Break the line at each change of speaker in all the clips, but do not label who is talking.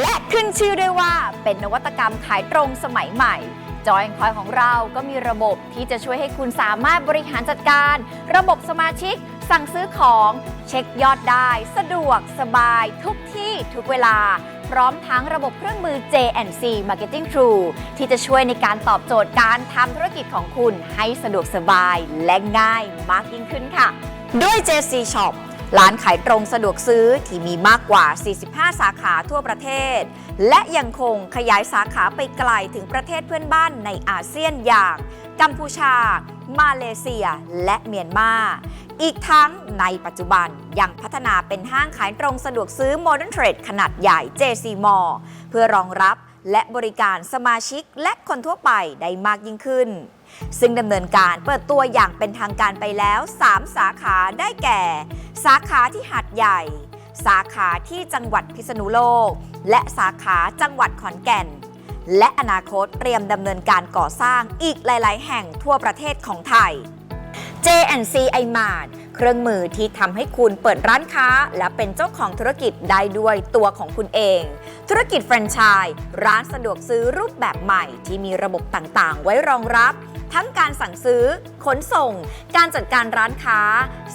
และขึ้นชื่อด้วยว่าเป็นนวัตกรรมขายตรงสมัยใหม่ จอยคอยของเราก็มีระบบที่จะช่วยให้คุณสามารถบริหารจัดการ ระบบสมาชิก สั่งซื้อของเช็คยอดได้ สะดวกสบาย ทุกที่ทุกเวลา พร้อมทั้งระบบเครื่องมือ J&C Marketing True ที่จะช่วยในการตอบโจทย์การทำธุรกิจของคุณให้สะดวกสบายและง่ายมากยิ่งขึ้นค่ะ ด้วย JC Shop ร้านขายตรงสะดวกซื้อที่มีมากกว่า 45 สาขาทั่วประเทศ และยังคงขยายสาขาไปไกลถึงประเทศเพื่อนบ้านในอาเซียนอย่าง กัมพูชา มาเลเซีย และเมียนมา อีกทั้งในปัจจุบันยังพัฒนาเป็นห้างขายตรงสะดวกซื้อ Modern Trade ขนาดใหญ่ JC Mall เพื่อรองรับ และบริการสมาชิกและคนทั่วไปได้มากยิ่งขึ้น ซึ่งดำเนินการเปิดตัวอย่างเป็นทางการไปแล้ว 3 สาขาได้แก่ สาขาที่หัดใหญ่ สาขาที่จังหวัดพิษณุโลก และสาขาจังหวัดขอนแก่น และอนาคตเตรียมดำเนินการก่อสร้างอีกหลาย ๆ แห่งทั่วประเทศของไทย J&C iMart เครื่องมือที่ทำให้คุณเปิดร้านค้า และเป็นเจ้าของธุรกิจได้ด้วยตัวของคุณเอง ธุรกิจแฟรนไชส์ร้านสะดวกซื้อรูปแบบใหม่ที่มีระบบต่างๆ ไว้รองรับ ทั้งการสั่งซื้อ ขนส่ง การจัดการร้านค้า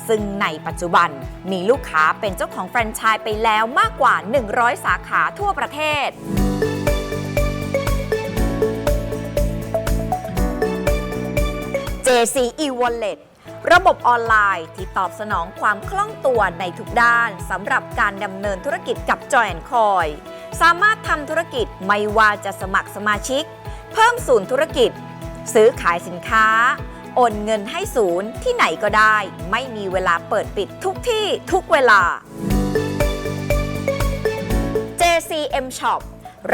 ซึ่งในปัจจุบันมีลูกค้าเป็นเจ้าของแฟรนไชส์ไปแล้วมากกว่า 100 สาขาทั่วประเทศ JC e-wallet ระบบออนไลน์ที่ตอบสนองความคล่องตัวในทุกด้านสำหรับการดำเนินธุรกิจกับ Joy Coy สามารถทำธุรกิจไม่ว่าจะสมัครสมาชิก เพิ่มศูนย์ธุรกิจ ซื้อขายสินค้า โอนเงินให้ศูนย์ที่ไหนก็ได้ ไม่มีเวลาเปิดปิดทุกที่ทุกเวลา JCM Shop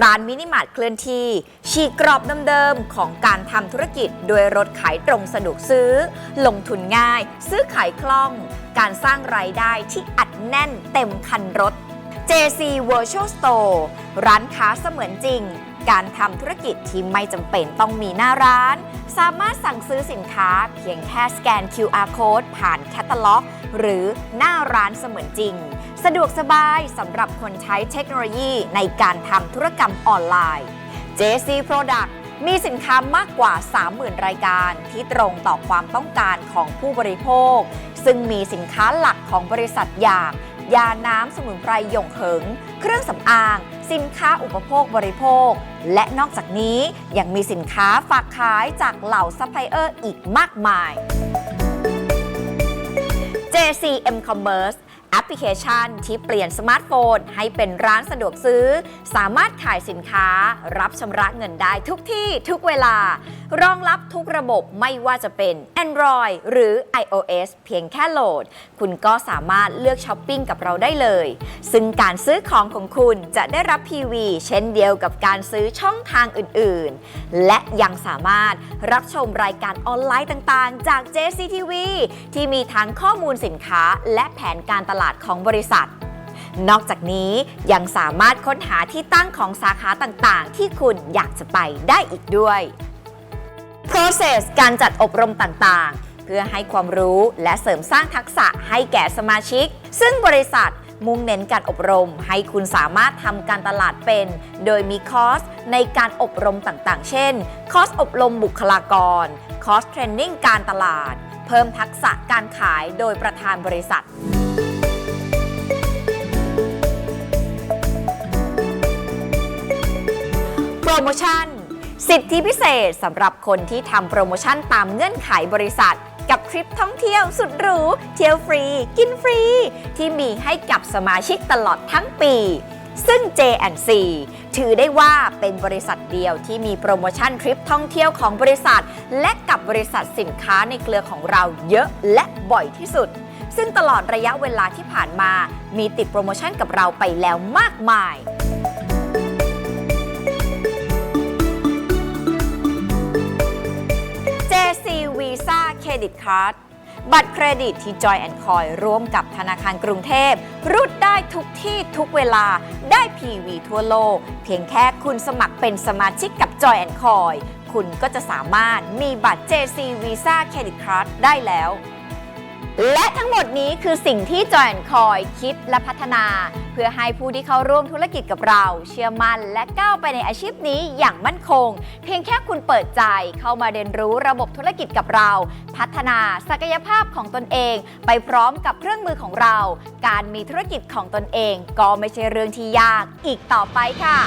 ร้านมินิมาร์ทเคลื่อนที่ ฉีกกรอบเดิมๆของการทำธุรกิจ โดยรถขายตรงสะดวกซื้อ ลงทุนง่าย ซื้อขายคล่อง การสร้างรายได้ที่อัดแน่นเต็มคันรถ JC Virtual Store ร้านค้าเสมือนจริง การทำธุรกิจที่ไม่จำเป็นต้องมีหน้าร้าน สามารถสั่งซื้อสินค้าเพียงแค่สแกน QR Code ผ่านแคตตาล็อก หรือหน้าร้านเสมือนจริง สะดวกสบายสำหรับคนใช้เทคโนโลยีในการทำธุรกรรมออนไลน์ JC Product มีสินค้ามากกว่า 30,000 รายการที่ตรงต่อความต้องการของผู้บริโภค ซึ่งมีสินค้าหลักของบริษัทอย่าง ยาน้ำสมุนไพรหย่งเหิง เครื่องสำอาง สินค้าอุปโภคบริโภค และนอกจากนี้ยังมีสินค้าฝากขายจากเหล่าซัพพลายเออร์อีกมากมาย JCM Commerce แอปพลิเคชันที่เปลี่ยนสมาร์ทโฟน ให้เป็นร้านสะดวกซื้อ สามารถขายสินค้า รับชำระเงินได้ทุกที่ทุกเวลา รองรับทุกระบบไม่ว่าจะเป็น Android หรือ iOS เพียงแค่โหลด คุณก็สามารถเลือกช้อปปิ้งกับเราได้เลย ซึ่งการซื้อของของคุณจะได้รับ PV เช่นเดียวกับการซื้อช่องทางอื่นๆ และยังสามารถรับชมรายการออนไลน์ต่างๆ จาก JCTV ที่มีทั้งข้อมูลสินค้าและแผนการตลาดของบริษัท นอกจากนี้ยังสามารถค้นหาที่ตั้งของสาขาต่างๆ ที่คุณอยากจะไปได้อีกด้วย process การจัดอบรมต่างๆ เพื่อให้ความรู้และเสริมสร้างทักษะให้แก่สมาชิก ซึ่งบริษัทมุ่งเน้นการอบรมให้คุณสามารถทำการตลาดเป็น โดยมีคอร์สในการอบรมต่างๆ เช่น คอร์สอบรมบุคลากร คอร์สเทรนนิ่งการตลาด เพิ่มทักษะการขายโดยประธานบริษัท โปรโมชั่น สิทธิพิเศษสำหรับคนที่ทำโปรโมชั่นตามเงื่อนไขบริษัท กับทริปท่องเที่ยวสุดหรู เที่ยวฟรี กินฟรี ที่มีให้กับสมาชิกตลอดทั้งปี ซึ่ง J&C ถือได้ว่าเป็นบริษัทเดียวที่มีโปรโมชั่นทริปท่องเที่ยวของบริษัท และกับบริษัทสินค้าในเครือของเราเยอะและบ่อยที่สุด ซึ่งตลอดระยะเวลาที่ผ่านมา มีติดโปรโมชั่นกับเราไปแล้วมากมาย Visa Credit Card บัตรเครดิตที่ Joy Coy ร่วมกับธนาคารกรุงเทพ รูดได้ทุกที่ทุกเวลาได้ PV ทั่วโลก เพียงแค่คุณสมัครเป็นสมาชิกกับ Joy Coy คุณก็จะสามารถมีบัตร JC Visa Credit Card ได้แล้ว และทั้งหมดนี้คือสิ่งที่จอยคอยคิดและพัฒนา เพื่อให้ผู้ที่เข้าร่วมธุรกิจกับเรา เชื่อมั่นและก้าวไปในอาชีพนี้อย่างมั่นคง เพียงแค่คุณเปิดใจเข้ามาเรียนรู้ระบบธุรกิจกับเรา พัฒนาศักยภาพของตนเอง ไปพร้อมกับเครื่องมือของเรา การมีธุรกิจของตนเอง ก็ไม่ใช่เรื่องที่ยากอีกต่อไปค่ะ